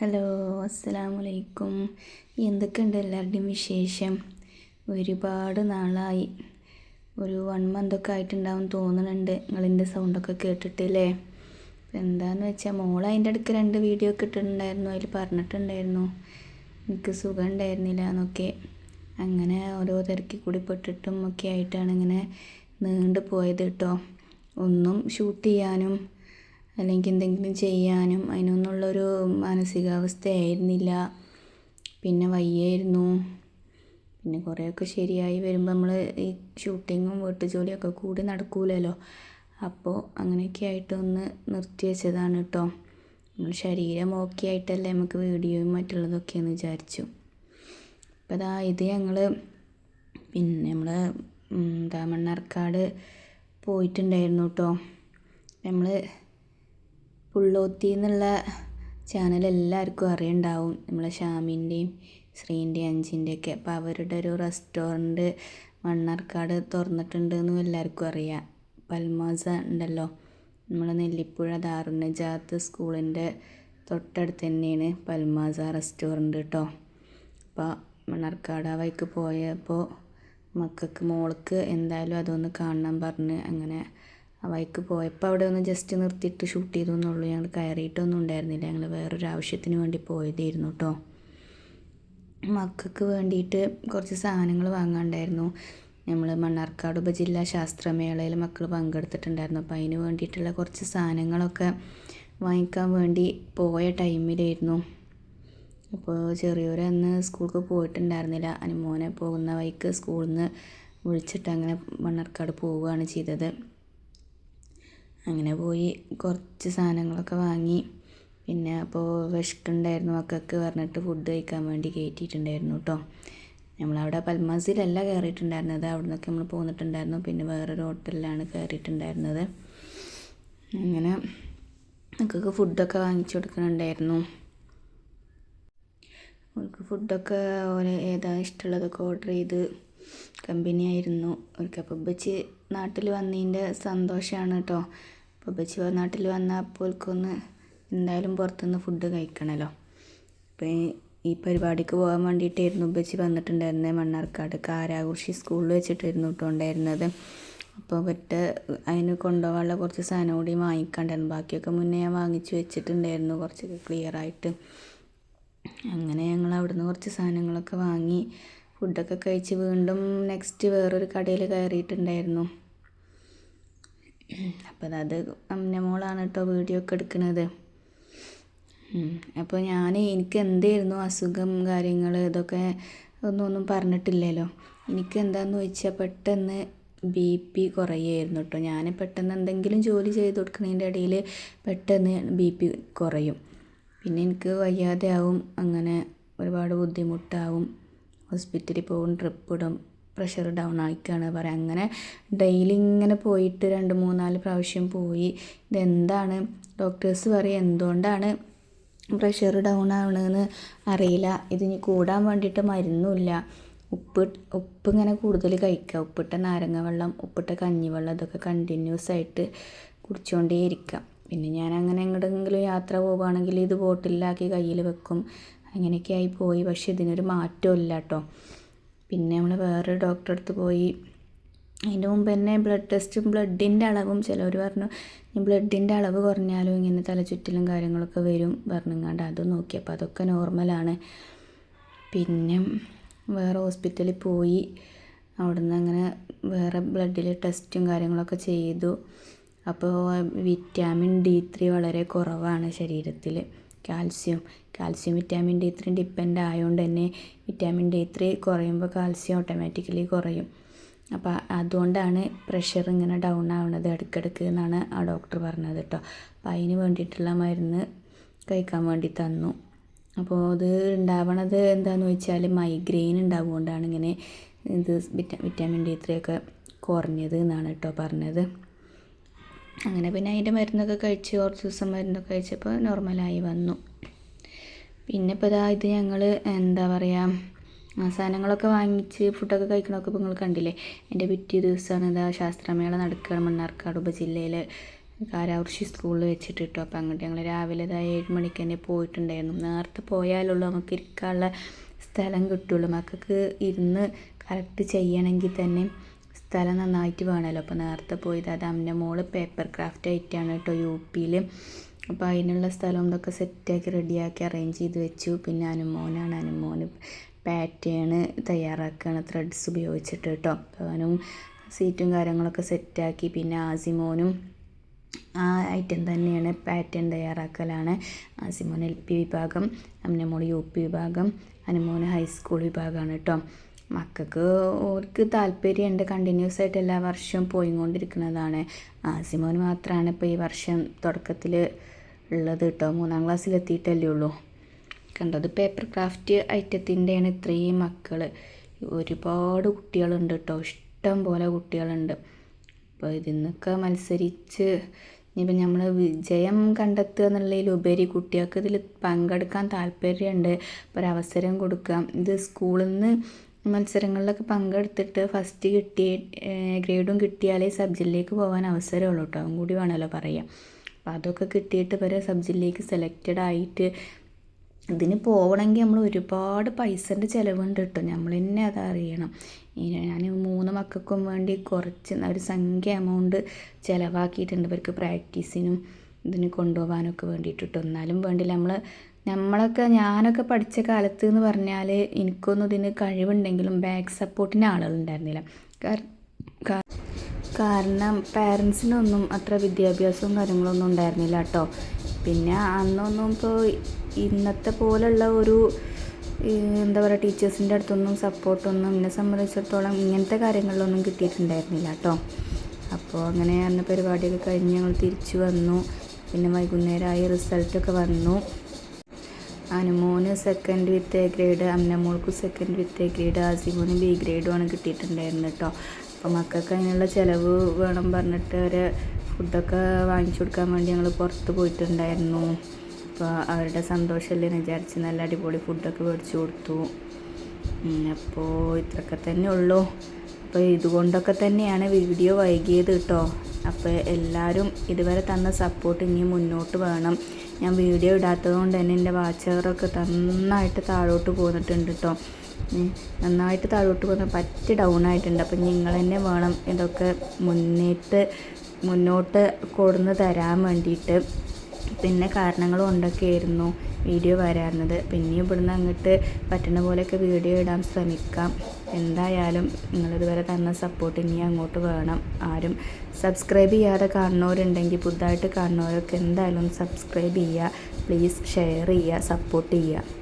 Hello അസ്സലാമു അലൈക്കും എന്തൊക്കെയുണ്ട് എല്ലാവരുടെയും വിശേഷം? ഒരുപാട് നാളായി. ഒരു വൺ മന്തൊക്കെ ആയിട്ടുണ്ടാവും തോന്നുന്നുണ്ട് നിങ്ങളിന്റെ സൗണ്ടൊക്കെ കേട്ടിട്ടില്ലേ എന്താന്ന് വെച്ചാൽ മോൾ അതിന്റെ അടുക്ക് രണ്ട് വീഡിയോ ഒക്കെ ഇട്ടിട്ടുണ്ടായിരുന്നു. അതിൽ പറഞ്ഞിട്ടുണ്ടായിരുന്നു എനിക്ക് സുഖം ഉണ്ടായിരുന്നില്ല എന്നൊക്കെ. അങ്ങനെ ഓരോ തിരക്കി കൂടി പെട്ടിട്ടും ഒക്കെ ആയിട്ടാണ് ഇങ്ങനെ നീണ്ടു പോയത് കേട്ടോ ഒന്നും ഷൂട്ട് ചെയ്യാനും അല്ലെങ്കിൽ എന്തെങ്കിലും ചെയ്യാനും അതിനൊന്നുള്ളൊരു മാനസികാവസ്ഥയായിരുന്നില്ല. പിന്നെ വയ്യായിരുന്നു. പിന്നെ കുറേയൊക്കെ ശരിയായി വരുമ്പോൾ നമ്മൾ ഈ ഷൂട്ടിങ്ങും വീട്ടു ജോലിയൊക്കെ കൂടി നടക്കൂലല്ലോ. അപ്പോൾ അങ്ങനെയൊക്കെ ആയിട്ട് ഒന്ന് നിർത്തി വെച്ചതാണ് കേട്ടോ നമ്മൾ ശരീരം ഓക്കെ ആയിട്ടല്ലേ നമുക്ക് വീഡിയോയും മറ്റുള്ളതൊക്കെയെന്ന് വിചാരിച്ചു. അപ്പോൾ അതാ ഇത് ഞങ്ങൾ പിന്നെ നമ്മൾ എന്താ പോയിട്ടുണ്ടായിരുന്നു കേട്ടോ നമ്മൾ പുള്ളോത്തി എന്നുള്ള ചാനൽ എല്ലാവർക്കും അറിയുണ്ടാവും. നമ്മളെ ഷാമിന്റെയും ശ്രീന്റെയും അഞ്ചിന്റെയൊക്കെ അപ്പോൾ അവരുടെ ഒരു റെസ്റ്റോറന്റ് മണ്ണാർക്കാട് തുറന്നിട്ടുണ്ട് എന്നും എല്ലാവർക്കും അറിയാം. പൽമാസ ഉണ്ടല്ലോ. നമ്മളെ നെല്ലിപ്പുഴ ദാറുന്നജാത്ത് സ്കൂളിന്റെ തൊട്ടടുത്ത് തന്നെയാണ് പൽമാസ റെസ്റ്റോറന്റ് കേട്ടോ അപ്പോൾ മണ്ണാർക്കാട് ആ വഴിക്ക് പോയപ്പോൾ മക്കൾക്ക് മോൾക്ക് എന്തായാലും അതൊന്ന് കാണണം പറഞ്ഞ് അങ്ങനെ ആ വഴിക്ക് പോയപ്പോൾ അവിടെ ഒന്ന് ജസ്റ്റ് നിർത്തിയിട്ട് ഷൂട്ട് ചെയ്തു എന്നുള്ളൂ. ഞങ്ങൾ കയറിയിട്ടൊന്നും ഉണ്ടായിരുന്നില്ല. ഞങ്ങൾ വേറൊരു ആവശ്യത്തിന് വേണ്ടി പോയതായിരുന്നു കേട്ടോ മക്കൾക്ക് വേണ്ടിയിട്ട് കുറച്ച് സാധനങ്ങൾ വാങ്ങാണ്ടായിരുന്നു. നമ്മൾ മണ്ണാർക്കാട് ഉപജില്ലാ ശാസ്ത്രമേളയിൽ മക്കൾ പങ്കെടുത്തിട്ടുണ്ടായിരുന്നു. അപ്പോൾ അതിന് വേണ്ടിയിട്ടുള്ള കുറച്ച് സാധനങ്ങളൊക്കെ വാങ്ങിക്കാൻ വേണ്ടി പോയ ടൈമിലായിരുന്നു. അപ്പോൾ ചെറിയവരെ അന്ന് സ്കൂൾക്ക് പോയിട്ടുണ്ടായിരുന്നില്ല. അനുമോനെ പോകുന്ന വഴിക്ക് സ്കൂളിൽ നിന്ന് വിളിച്ചിട്ട് അങ്ങനെ മണ്ണാർക്കാട് പോവുകയാണ് ചെയ്തത്. അങ്ങനെ പോയി കുറച്ച് സാധനങ്ങളൊക്കെ വാങ്ങി. പിന്നെ അപ്പോൾ വിശക്കുണ്ടായിരുന്നു മക്കൾക്ക് പറഞ്ഞിട്ട് ഫുഡ് കഴിക്കാൻ വേണ്ടി കയറ്റിയിട്ടുണ്ടായിരുന്നു കേട്ടോ നമ്മളവിടെ പൽമാസിലല്ല കയറിയിട്ടുണ്ടായിരുന്നത് അവിടെ നിന്നൊക്കെ നമ്മൾ പോന്നിട്ടുണ്ടായിരുന്നു. പിന്നെ വേറൊരു ഹോട്ടലിലാണ് കയറിയിട്ടുണ്ടായിരുന്നത് അങ്ങനെ മക്കൾക്ക് ഫുഡൊക്കെ വാങ്ങിച്ചു കൊടുക്കുന്നുണ്ടായിരുന്നു. അവർക്ക് ഫുഡൊക്കെ ഓരോ ഏതാ ഇഷ്ടമുള്ളതൊക്കെ ഓർഡർ ചെയ്ത് കമ്പനി ആയിരുന്നു അവർക്ക് അപ്പോൾ നാട്ടിൽ വന്നതിന്റെ സന്തോഷമാണ് കേട്ടോ ഉപ്പച്ചി നാട്ടിൽ വന്നാൽ അപ്പോൾക്കൊന്ന് എന്തായാലും പുറത്തുനിന്ന് ഫുഡ് കഴിക്കണമല്ലോ അപ്പോൾ ഈ പരിപാടിക്ക് പോകാൻ വേണ്ടിയിട്ടായിരുന്നു ഉപ്പച്ചി വന്നിട്ടുണ്ടായിരുന്നത് മണ്ണാർക്കാട് കാരാകുർശി സ്കൂളിൽ വെച്ചിട്ടായിരുന്നു കേട്ടോ ഉണ്ടായിരുന്നത്. അപ്പോൾ പറ്റ അതിന് കൊണ്ടുപോകാനുള്ള കുറച്ച് സാധനം കൂടി വാങ്ങിക്കണ്ടായിരുന്നു. ബാക്കിയൊക്കെ മുന്നേ ഞാൻ വാങ്ങിച്ചു വെച്ചിട്ടുണ്ടായിരുന്നു. കുറച്ചൊക്കെ ക്ലിയർ ആയിട്ട്. അങ്ങനെ ഞങ്ങൾ അവിടുന്ന് കുറച്ച് സാധനങ്ങളൊക്കെ വാങ്ങി. ഫുഡൊക്കെ കഴിച്ച് വീണ്ടും നെക്സ്റ്റ് വേറൊരു കടയിൽ കയറിയിട്ടുണ്ടായിരുന്നു. അപ്പം അത് അമ്മ മോളാണ് കേട്ടോ വീഡിയോ ഒക്കെ എടുക്കുന്നത് അപ്പോൾ ഞാൻ എനിക്ക് എന്തായിരുന്നു അസുഖം കാര്യങ്ങൾ ഇതൊക്കെ ഒന്നും ഒന്നും പറഞ്ഞിട്ടില്ലല്ലോ. എനിക്ക് എന്താണെന്ന് ചോദിച്ചാൽ പെട്ടെന്ന് ബി പി കുറയുമായിരുന്നു കേട്ടോ ഞാൻ പെട്ടെന്ന് എന്തെങ്കിലും ജോലി ചെയ്ത് കൊടുക്കുന്നതിന്റെ ഇടയിൽ പെട്ടെന്ന് ബി പി കുറയും. പിന്നെ എനിക്ക് വയ്യാതെ ആവും അങ്ങനെ ഒരുപാട് ബുദ്ധിമുട്ടാവും. ഹോസ്പിറ്റലിൽ പോകും ട്രിപ്പ് ഇടും പ്രഷർ ഡൗൺ ആയിക്കാണ് പറയാം. അങ്ങനെ ഡെയിലി ഇങ്ങനെ പോയിട്ട് രണ്ട് മൂന്നാൽ പ്രാവശ്യം പോയി. ഇതെന്താണ്? ഡോക്ടേഴ്സ് പറയും എന്തുകൊണ്ടാണ് പ്രഷർ ഡൗൺ ആവണമെന്ന് അറിയില്ല. ഇതിന് കൂടാൻ വേണ്ടിയിട്ട് മരുന്നുമില്ല. ഉപ്പ് ഉപ്പ് ഇങ്ങനെ കൂടുതൽ കഴിക്കുക. ഉപ്പിട്ട നാരങ്ങ വെള്ളം ഉപ്പിട്ട കഞ്ഞിവെള്ളം ഇതൊക്കെ കണ്ടിന്യൂസ് ആയിട്ട് കുടിച്ചുകൊണ്ടേ ഇരിക്കുക. പിന്നെ ഞാൻ അങ്ങനെ എങ്ങോട്ടെങ്കിലും യാത്ര പോവുകയാണെങ്കിൽ ഇത് ബോട്ടിലാക്കി കയ്യിൽ വെക്കും. അങ്ങനെയൊക്കെ ആയി പോയി. പക്ഷെ ഇതിനൊരു മാറ്റമില്ല കേട്ടോ. പിന്നെ നമ്മൾ വേറെ ഡോക്ടറെ അടുത്ത് പോയി. അതിന്റെ മുമ്പ് തന്നെ ബ്ലഡ് ടെസ്റ്റും ബ്ലഡിന്റെ അളവും ചിലവർ പറഞ്ഞു ബ്ലഡിന്റെ അളവ് കുറഞ്ഞാലും ഇങ്ങനെ തലചുറ്റിലും കാര്യങ്ങളൊക്കെ വരും പറഞ്ഞുങ്ങാണ്ട് അത് നോക്കിയപ്പോൾ അതൊക്കെ നോർമലാണ് പിന്നെ വേറെ ഹോസ്പിറ്റലിൽ പോയി. അവിടുന്ന് അങ്ങനെ വേറെ ബ്ലഡിൽ ടെസ്റ്റും കാര്യങ്ങളൊക്കെ ചെയ്തു. അപ്പോൾ വിറ്റാമിൻ ഡി ത്രീ വളരെ കുറവാണ് ശരീരത്തിൽ calcium. Calcium vitamin D three depend ആയതുകൊണ്ട് തന്നെ വിറ്റാമിൻ ഡി ത്രീ കുറയുമ്പോൾ കാൽസ്യം ഓട്ടോമാറ്റിക്കലി കുറയും. അപ്പോൾ അതുകൊണ്ടാണ് പ്രഷർ ഇങ്ങനെ ഡൗൺ ആവുന്നത് ഇടയ്ക്കിടയ്ക്ക് എന്നാണ് ആ ഡോക്ടർ പറഞ്ഞത് കേട്ടോ അപ്പോൾ അതിന് വേണ്ടിയിട്ടുള്ള മരുന്ന് കഴിക്കാൻ വേണ്ടി തന്നു. അപ്പോൾ അത് ഉണ്ടാവണത് എന്താണെന്ന് വെച്ചാൽ മൈഗ്രെയിൻ ഉണ്ടാവുകൊണ്ടാണ് ഇങ്ങനെ ഇത് വിറ്റാമിൻ ഡി ത്രീ ഒക്കെ കുറഞ്ഞത് എന്നാണ് കേട്ടോ പറഞ്ഞത്. അങ്ങനെ പിന്നെ അതിന്റെ മരുന്നൊക്കെ കഴിച്ച് കുറച്ച് ദിവസം മരുന്നൊക്കെ കഴിച്ചപ്പോൾ നോർമലായി വന്നു. പിന്നെ ഇപ്പോൾ ഇതാ ഇത് ഞങ്ങൾ എന്താ പറയുക സാധനങ്ങളൊക്കെ വാങ്ങിച്ച് ഫുഡൊക്കെ കഴിക്കണമൊക്കെ ഇപ്പോൾ നിങ്ങൾ കണ്ടില്ലേ? എന്റെ പിറ്റേ ദിവസമാണ് ഇതാ ശാസ്ത്രമേള നടക്കുകയാണ് മണ്ണാർക്കാട് ഉപജില്ലയിൽ. കാരാകുറിശി സ്കൂളിൽ വെച്ചിട്ട് കിട്ടും. അപ്പം അങ്ങോട്ട് ഞങ്ങൾ രാവിലെ ഇതാ ഏഴ് മണിക്ക് തന്നെ പോയിട്ടുണ്ടായിരുന്നു. നേരത്തെ പോയാലുള്ളൂ നമുക്ക് ഇരിക്കാനുള്ള സ്ഥലം കിട്ടുള്ളൂ. മക്കൾക്ക് ഇരുന്ന് കറക്റ്റ് ചെയ്യണമെങ്കിൽ തന്നെ സ്ഥലം നന്നായിട്ട് വേണമല്ലോ. അപ്പോൾ നേരത്തെ പോയത് അത് അമ്മന്റെ മോൾ പേപ്പർ ക്രാഫ്റ്റ് ആയിട്ടാണ് കേട്ടോ യു പിയിൽ അപ്പോൾ അതിനുള്ള സ്ഥലം ഇതൊക്കെ സെറ്റാക്കി റെഡിയാക്കി അറേഞ്ച് ചെയ്ത് വെച്ചു. പിന്നെ അനുമോനാണ്. അനുമോന് പാറ്റേൺ തയ്യാറാക്കുകയാണ് ത്രെഡ്സ് ഉപയോഗിച്ചിട്ട് കേട്ടോ. അവനും സീറ്റും കാര്യങ്ങളൊക്കെ സെറ്റാക്കി. പിന്നെ ആസിമോനും ആ ഐറ്റം തന്നെയാണ് പാറ്റേൺ തയ്യാറാക്കലാണ്. ആസിമോൻ എൽ പി വിഭാഗം അമ്മനമോൾ യു പി വിഭാഗം അനുമോൻ ഹൈസ്കൂൾ വിഭാഗമാണ് കേട്ടോ. മക്കൾക്ക് ഓർക്ക് താല്പര്യമുണ്ട് കണ്ടിന്യൂസ് ആയിട്ട് എല്ലാ വർഷവും പോയിക്കൊണ്ടിരിക്കുന്നതാണ് ആസിമോന് മാത്രമാണ് ഇപ്പോൾ ഈ വർഷം തുടക്കത്തിൽ ഉള്ളത് കേട്ടോ മൂന്നാം ക്ലാസ്സിലെത്തിയിട്ടല്ലേ ഉള്ളൂ. കണ്ടത് പേപ്പർ ക്രാഫ്റ്റ് ഐറ്റത്തിന്റെയാണ് ഇത്രയും മക്കൾ ഒരുപാട് കുട്ടികളുണ്ട് കേട്ടോ ഇഷ്ടം പോലെ കുട്ടികളുണ്ട്. അപ്പോൾ ഇതിൽ നിന്നൊക്കെ മത്സരിച്ച് ഇനിയിപ്പോൾ നമ്മൾ വിജയം കണ്ടെത്തുക എന്നുള്ളതിലുപരി കുട്ടികൾക്ക് ഇതിൽ പങ്കെടുക്കാൻ താല്പര്യമുണ്ട് ഒരവസരം കൊടുക്കാം. ഇത് സ്കൂളിൽ നിന്ന് മത്സരങ്ങളിലൊക്കെ പങ്കെടുത്തിട്ട് ഫസ്റ്റ് കിട്ടി ഗ്രേഡും കിട്ടിയാലേ സബ് ജില്ലയിലേക്ക് പോകാൻ അവസരമുള്ളൂ കേട്ടോ അതും കൂടി വേണമല്ലോ പറയാം അപ്പോൾ അതൊക്കെ കിട്ടിയിട്ട് വരെ സബ് ജില്ലയിലേക്ക് സെലക്റ്റഡ് ആയിട്ട് ഇതിന് പോകണമെങ്കിൽ നമ്മൾ ഒരുപാട് പൈസന്റെ ചിലവുണ്ട് കേട്ടോ നമ്മൾ തന്നെ അറിയണം. ഞാൻ മൂന്ന് മക്കൾക്കും വേണ്ടി കുറച്ച് ഒരു സംഖ്യ എമൗണ്ട് ചിലവാക്കിയിട്ടുണ്ട്. ഇവർക്ക് പ്രാക്ടീസിനും ഇതിന് കൊണ്ടുപോകാനൊക്കെ വേണ്ടിയിട്ട് കേട്ടോ എന്നാലും വേണ്ടില്ല. നമ്മൾ നമ്മളൊക്കെ ഞാനൊക്കെ പഠിച്ച കാലത്ത് എന്ന് പറഞ്ഞാൽ എനിക്കൊന്നും ഇതിന് കഴിവുണ്ടെങ്കിലും ബാക്ക് സപ്പോർട്ടിന് ആളുകളുണ്ടായിരുന്നില്ല കാരണം പാരൻസിനൊന്നും അത്ര വിദ്യാഭ്യാസവും കാര്യങ്ങളൊന്നും ഉണ്ടായിരുന്നില്ല കേട്ടോ. പിന്നെ അന്നൊന്നും ഇപ്പോൾ ഇന്നത്തെ പോലുള്ള ഒരു എന്താ പറയുക ടീച്ചേഴ്സിന്റെ അടുത്തൊന്നും സപ്പോർട്ടൊന്നും എന്നെ സംബന്ധിച്ചിടത്തോളം ഇങ്ങനത്തെ കാര്യങ്ങളിലൊന്നും കിട്ടിയിട്ടുണ്ടായിരുന്നില്ല കേട്ടോ. അപ്പോൾ അങ്ങനെ അന്ന് പരിപാടിയൊക്കെ കഴിഞ്ഞ് ഞങ്ങൾ തിരിച്ചു വന്നു. പിന്നെ വൈകുന്നേരമായി റിസൾട്ടൊക്കെ വന്നു. അനുമോന് സെക്കൻഡ് വിത്ത് എ ഗ്രേഡ് അമ്നമോൾക്ക് സെക്കൻഡ് വിത്ത് എ ഗ്രേഡ് ആസിമോന് ബി ഗ്രേഡുമാണ് കിട്ടിയിട്ടുണ്ടായിരുന്നത് കേട്ടോ അപ്പോൾ മക്കൾക്ക് അതിനുള്ള ചിലവ് വേണം പറഞ്ഞിട്ട് ഒരു ഫുഡൊക്കെ വാങ്ങിച്ചു കൊടുക്കാൻ വേണ്ടി ഞങ്ങൾ പുറത്ത് പോയിട്ടുണ്ടായിരുന്നു. അപ്പോൾ അവരുടെ സന്തോഷമല്ലേ വിചാരിച്ച് നല്ല അടിപൊളി ഫുഡൊക്കെ മേടിച്ചു കൊടുത്തു. അപ്പോൾ ഇത്രയൊക്കെ തന്നെ ഉള്ളൂ. അപ്പോൾ ഇതുകൊണ്ടൊക്കെ തന്നെയാണ് വീഡിയോ വൈകിയത് കേട്ടോ അപ്പോൾ എല്ലാവരും ഇതുവരെ തന്ന സപ്പോർട്ട് ഇനി മുന്നോട്ട് വേണം. ഞാൻ വീഡിയോ ഇടാത്തത് കൊണ്ട് തന്നെ എന്റെ വാച്ചവറൊക്കെ നന്നായിട്ട് താഴോട്ട് പോന്നിട്ടുണ്ട് കേട്ടോ നന്നായിട്ട് താഴോട്ട് പോകുന്ന പറ്റി ഡൗൺ ആയിട്ടുണ്ട്. അപ്പം നിങ്ങൾ തന്നെ വേണം ഇതൊക്കെ മുന്നേറ്റ് മുന്നോട്ട് കൊടുന്ന് തരാൻ വേണ്ടിയിട്ട്. പിന്നെ കാരണങ്ങൾ കൊണ്ടൊക്കെയായിരുന്നു വീഡിയോ വരാറുന്നത് പിന്നെ ഇവിടുന്ന് അങ്ങോട്ട് പറ്റുന്ന പോലെയൊക്കെ വീഡിയോ ഇടാൻ ശ്രമിക്കാം. എന്തായാലും നിങ്ങളിതുവരെ തന്ന സപ്പോർട്ട് ഇനി അങ്ങോട്ട് വേണം. ആരും സബ്സ്ക്രൈബ് ചെയ്യാതെ കാണുന്നവരുണ്ടെങ്കിൽ പുതുതായിട്ട് കാണുന്നവരൊക്കെ എന്തായാലും സബ്സ്ക്രൈബ് ചെയ്യുക. പ്ലീസ് ഷെയർ ചെയ്യുക സപ്പോർട്ട് ചെയ്യുക.